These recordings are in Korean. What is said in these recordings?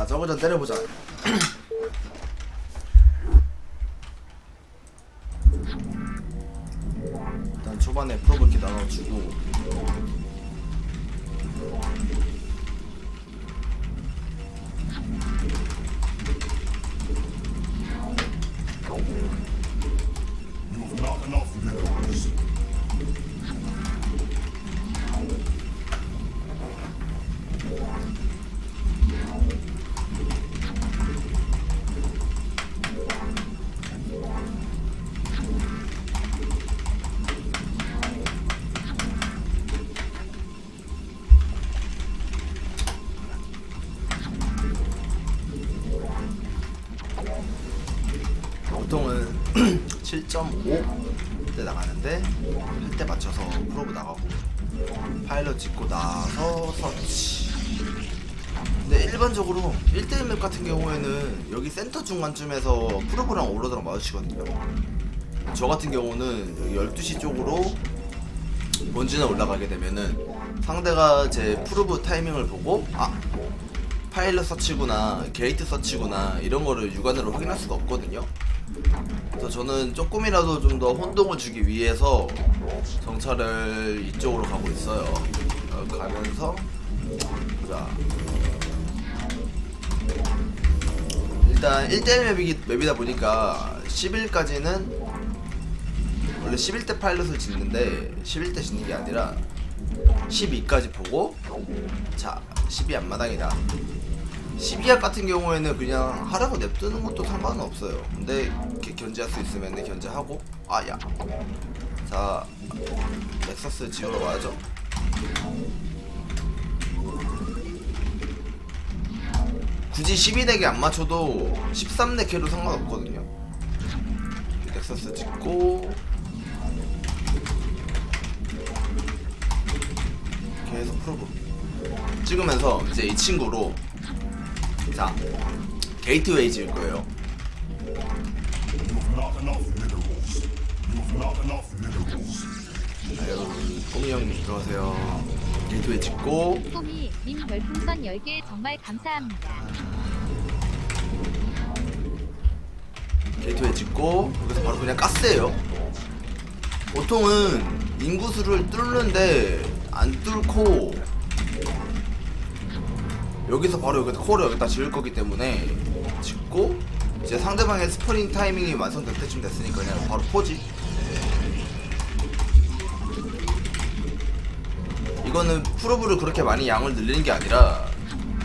자 저거 좀 때려보자. 일단 초반에 프로브 이렇게 나눠주고 7.5대 나가는데 할때 맞춰서 프로브 나가고 파일럿 찍고 나서 서치. 근데 일반적으로 1대1 맵 같은 경우에는 여기 센터 중간쯤에서 프로브랑 오로드랑 마주치거든요. 저 같은 경우는 여기 12시 쪽으로 본진에 올라가게 되면은 상대가 제 프로브 타이밍을 보고 아 파일럿 서치구나 게이트 서치구나 이런 거를 육안으로 확인할 수가 없거든요 그래서 저는 조금이라도 좀 더 혼동을 주기 위해서 정찰을 이쪽으로 가고 있어요. 어, 가면서 자 일단 1대1 맵이, 맵이다 보니까 10일까지는 원래 11대 파일럿을 짓는데 11대 짓는 게 아니라 12까지 보고 자 12 앞마당이다 12약 같은 경우에는 그냥 하라고 냅두는 것도 상관은 없어요. 근데 이렇게 견제할 수 있으면 견제하고 아야. 자 넥서스 지우러 와야죠. 굳이 12덱에 안 맞춰도 13덱 캐도 상관없거든요. 넥서스 찍고 계속 프로브 찍으면서 이제 이 친구로 자 게이트웨이 지을 거예요. 자 여러분 꼬미 형님 들어가세요 게이트웨이 짓고 꿈이 님 별풍선 10개 정말 감사합니다. 게이트웨이 짓고 여기서 바로 그냥 가스예요 보통은 인구수를 뚫는데 안 뚫고 여기서 바로 여기다 코어를 여기다 지을 거기 때문에 짓고 이제 상대방의 스프링 타이밍이 완성될 때쯤 됐으니까 그냥 바로 포지. 이거는 프로브를 그렇게 많이 양을 늘리는 게 아니라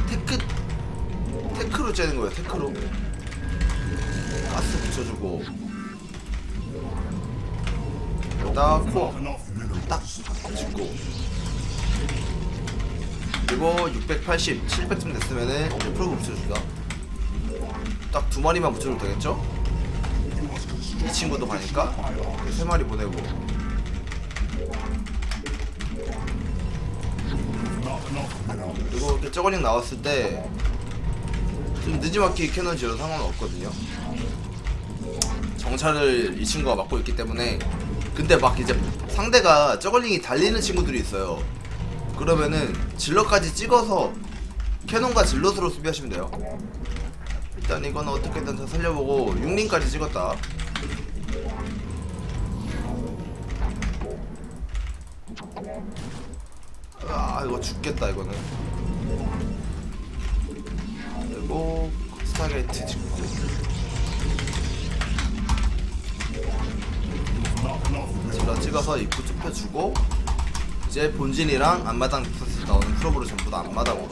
테크 테크로 째는 거예요 테크로. 가스 붙여주고. 여기다 코어 Not enough minerals. 딱 짓고 그리고 680, 700쯤 됐으면은 이제 프로브 붙여주다 딱두 마리만 붙여도 되겠죠? 이 친구도 가니까 세 마리 보내고. 그리고 저거링 나왔을 때 좀 늦지막히 캐논 지어도 상관은 없거든요 정찰을 이 친구가 맡고 있기 때문에 근데 막 이제 상대가 저글링이 달리는 친구들이 있어요 그러면은 질럿까지 찍어서 캐논과 질럿으로 수비하시면 돼요. 일단 이거는 어떻게든 다 살려보고 6링까지 찍었다. 아 이거 죽겠다 이거는. 그리고 스타게이트 minerals. 질러 찍어서 입구 좁혀주고 이제 본진이랑 앞마당 빅서스 나오는 프로브를 전부 다 앞마당으로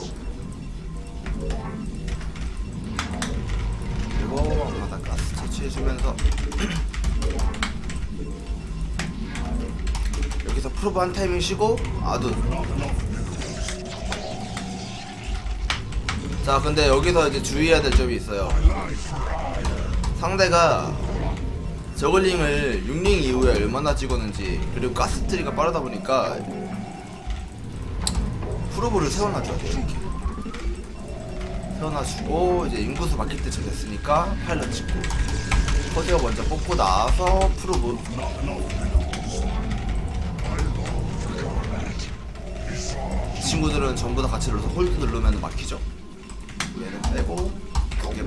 그리고 앞마당 가스 채취해주면서 여기서 프로브 한 타이밍 쉬고 아둔. 자 근데 여기서 이제 주의해야 될 점이 있어요 상대가 저글링을 6링 이후에 얼마나 찍었는지 그리고 가스트리가 빠르다 보니까 프로브를 세워놔줘야 돼요 이렇게. 세워놔주고 이제 인구수 바뀔 때쯤 됐으니까 파일럿 찍고. 커세어 먼저 뽑고 나서 프로브. 친구들은 전부 다 같이 눌러서 홀드 누르면 막히죠? 얘는 빼고 두개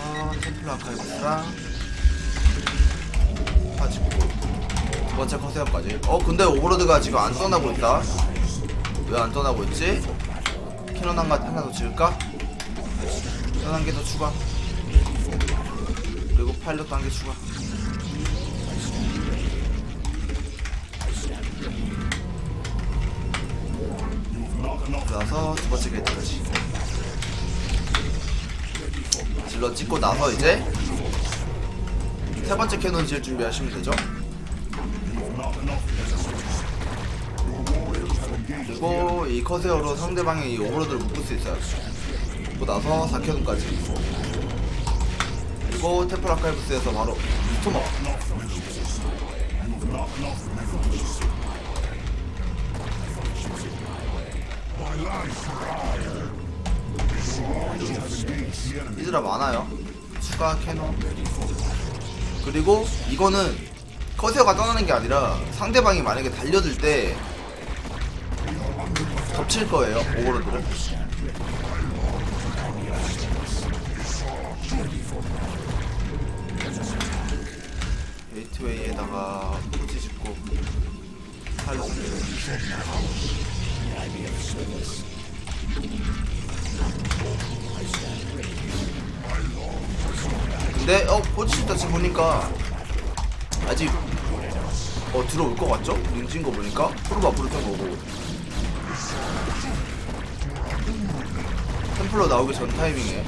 아 템플러 아카이브스랑 파지고 두 번째 커세어까지. 어 근데 오버로드가 지금 안 떠나고 있다. 왜 안 떠나고 있지? 캐논 한 가- 하나 더 지을까? 캐논 한 개 더 추가. 그리고 파일럿도 한 개 추가. 나서 두 번째 게이트까지. 질러 찍고 나서 이제 세 번째 캐논 지을 준비하시면 되죠? 그리고 이 커세어로 상대방의 이 오버로드를 묶을 수 있어요. 그리고 나서 4캐논까지. 그리고 템플 아카이브스에서 바로 스토머 이들아 많아요. 추가 캐논 그리고 이거는 커세어가 떠나는 게 아니라 상대방이 만약에 달려들 때 덮칠 거예요 오버로드를. 게이트웨이에다가 포지 짓고 팔로 근데 어 포지 짓다 지금 보니까 아직 어 들어올 것 같죠? 링진 거 보니까 프로브 앞으로 좀 오고 템플러 나오기 전 타이밍에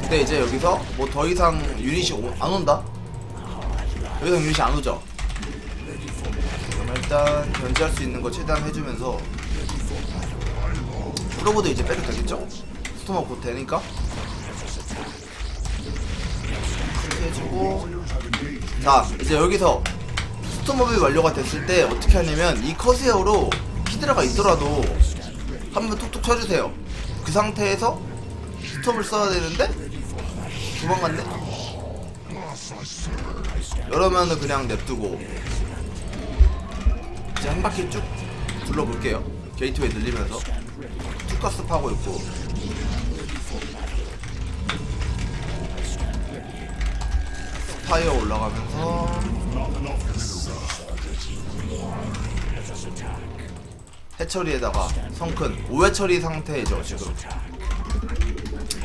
근데 이제 여기서 뭐 더 이상 유닛이 오- 안 온다? 더 이상 유닛이 안 오죠? 그럼 일단 견제할 수 있는 거 최대한 해주면서 프로보드 이제 빼도 되겠죠? 스토마 곧 되니까. 이렇게 해주고. 자 이제 여기서 스토머비 완료가 됐을 때 어떻게 하냐면 이 커세어로 히드라가 있더라도 한번 툭툭 쳐주세요. 그 상태에서 스톱을 써야 되는데 도망갔네. 이러면은 그냥 냅두고. 이제 한 바퀴 쭉 둘러볼게요. 게이트웨이 늘리면서 투가스 파고 있고. 스파이어 올라가면서. 해처리에다가 성큰 5회 처리 상태이죠 지금.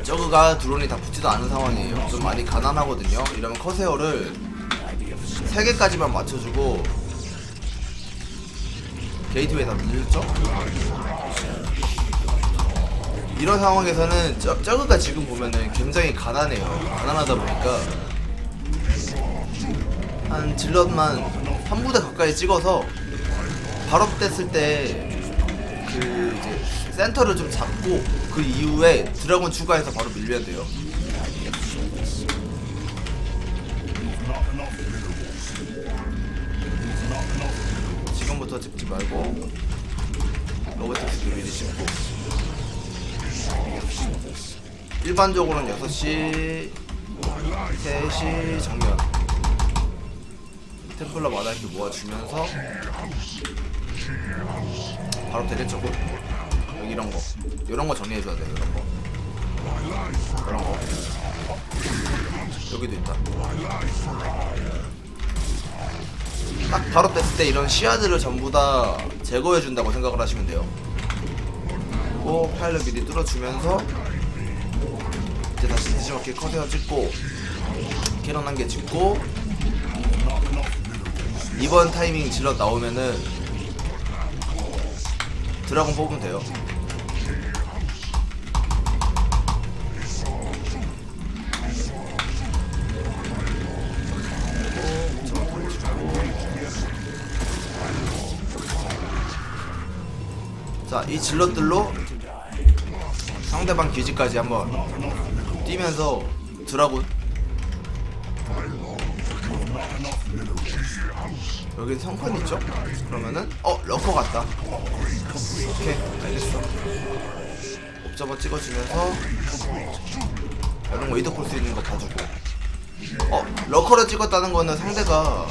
저그가 드론이 다 붙지도 않은 상황이에요. 좀 많이 가난하거든요. 이러면 커세어를 3개까지만 맞춰주고 게이트웨이 다 늘렸죠? 이런 상황에서는 저, 저그가 지금 보면은 굉장히 가난해요. 가난하다 보니까. 한 질럿만 한 부대 가까이 찍어서 발업 됐을 때 그 이제 센터를 좀 잡고 그 이후에 드래곤 추가해서 바로 밀면 돼요. 지금부터 찍지 말고 로보틱스도 미리 찍고 일반적으로는 6시 3시 정면. 템플러 마다 이렇게 모아주면서 바로 곧? 여기 이런 거. 이런 거 정리해줘야 돼 이런 거. 이런 거. 여기도 있다. 딱 바로 뺐을 때 이런 시야들을 전부 다 제거해준다고 생각을 하시면 돼요. 그리고 파일럿 미리 뚫어주면서 이제 다시 뒤집어게 커세어 찍고 캐논 한개 찍고 이번 타이밍 질러 나오면은 드라곤 뽑으면 돼요. 자, 이 질럿들로 상대방 기지까지 한번 뛰면서 드라곤 여기 성큰 있죠? 그러면은 어 러커 같다. 오케이 알겠어. 옵저버 찍어주면서 이런 거 이득 볼 수 있는 거 다 주고 어 러커를 찍었다는 거는 상대가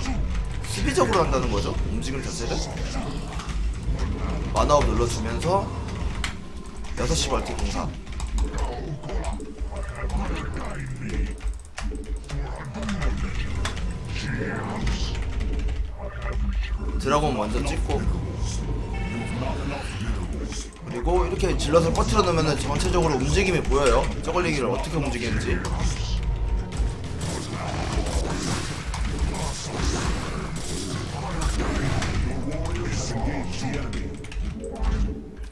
수비적으로 한다는 거죠. 움직임 자체를. 만화업 눌러주면서 6시 멀티 공사. 드라곤 먼저 찍고. 그리고 이렇게 질럿을 꺼트려 놓으면 전체적으로 움직임이 보여요. 저걸리기를 어떻게 움직이는지.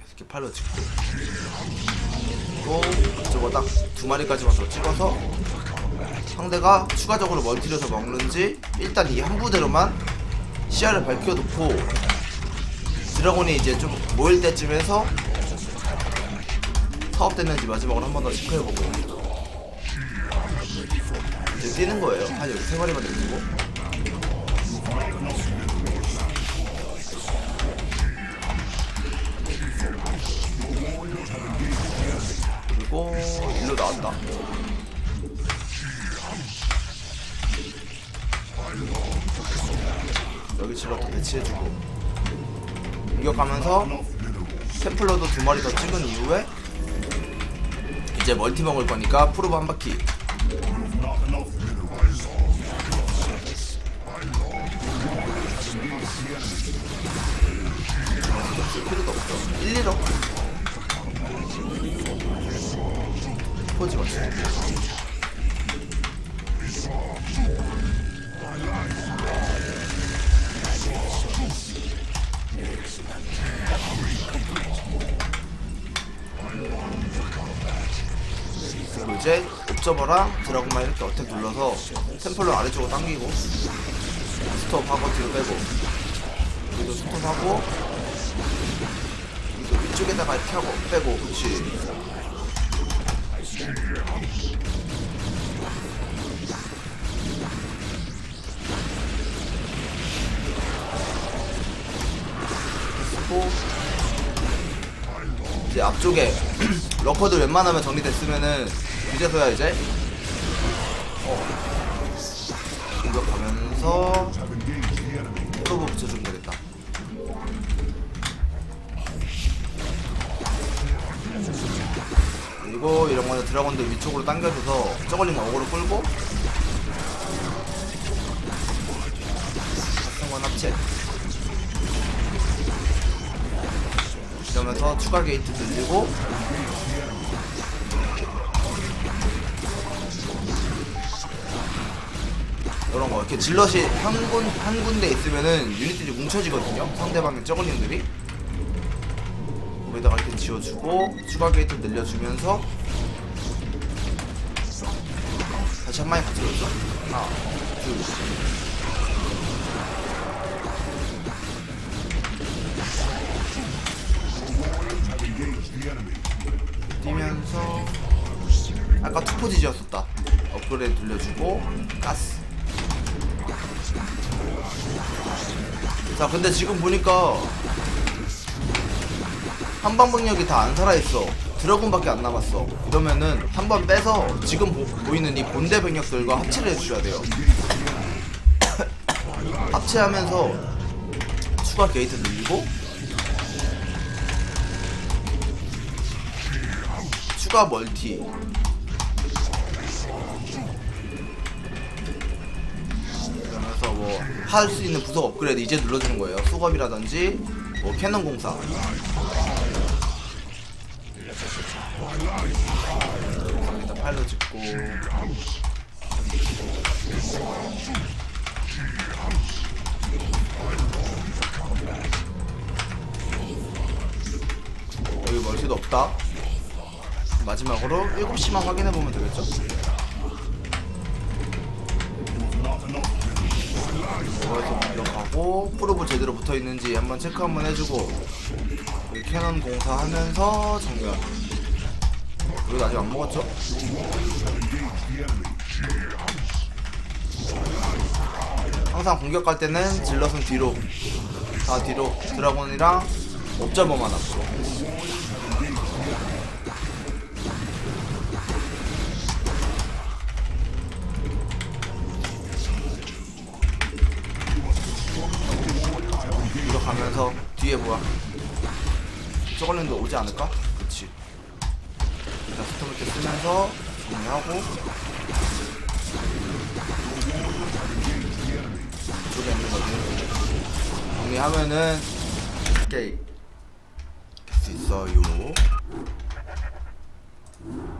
이렇게 팔로 찍고 또 저거 딱 두 마리까지만 더 찍어서 상대가 추가적으로 멀티를 더 먹는지 일단 이 한 부대로만 시야를 밝혀놓고 드라곤이 이제 좀 모일 때쯤에서 사업됐는지 마지막으로 한 번 더 체크해보고. 이제 뛰는 거예요. 한 여기 세 마리만 내주고 나왔다. 여기 질럿도 배치해주고. 공격하면서 템플러도 두 마리 더 찍은 이후에 이제 멀티 먹을 거니까 프로브 한 바퀴. 쓸 필요도 없어. 1, 2로 포즈 맞추고 그리고 이제 옵저버랑 드라곤만 이렇게 어택 눌러서 템플러 아래쪽으로 당기고 스톱하고 뒤로 빼고 여기도 스톱하고 여기도 위쪽에다가 이렇게 하고 빼고 그렇지 이제 앞쪽에 러커들 웬만하면 정리됐으면은 이제서야 이제 어 공격하면서 붙여주면 되겠다 거는 드라곤들 위쪽으로 당겨줘서 저걸링 어그로 끌고. 합성관 합체 이러면서 추가 게이트 늘리고. 이런 거 이렇게 질럿이 한, 군, 한 군데 있으면은 유닛들이 뭉쳐지거든요. 상대방의 저글링들이. 거기다가 이렇게 지워주고 추가 게이트 늘려주면서 다시 한 마리 같이 넣죠 하나 둘 뛰면서 아까 투포지 지었었다. 업그레이드 돌려주고 가스. 자 근데 지금 보니까 한방병력이 다 안 살아있어 드래곤밖에 안 남았어. 이러면은 한 번 빼서 지금 보, 보이는 이 본대 병력들과 합체를 해주셔야 돼요. 합체하면서 추가 게이트 늘리고 추가 멀티. 그러면서 뭐 할 수 있는 부속 업그레이드 이제 눌러주는 거예요. 수겁이라든지 뭐 캐논 공사 일단 파일럿 찍고. 여기 멀티도 없다. 마지막으로 7시만 확인해보면 되겠죠? 거기서 공격하고 프로브 제대로 붙어있는지 한번 체크 한번 해주고 캐논 공사하면서 정면 우리 아직 안 먹었죠? 항상 공격할 때는 질럿은 뒤로 다 뒤로 드라곤이랑 옵저버만 앞으로 이거 가면서 뒤에 뭐야 저걸린도 오지 않을까? 스톰을 쓰면서 정리하고 이쪽에 있는 거지 정리하면은 게임 깰수 있어요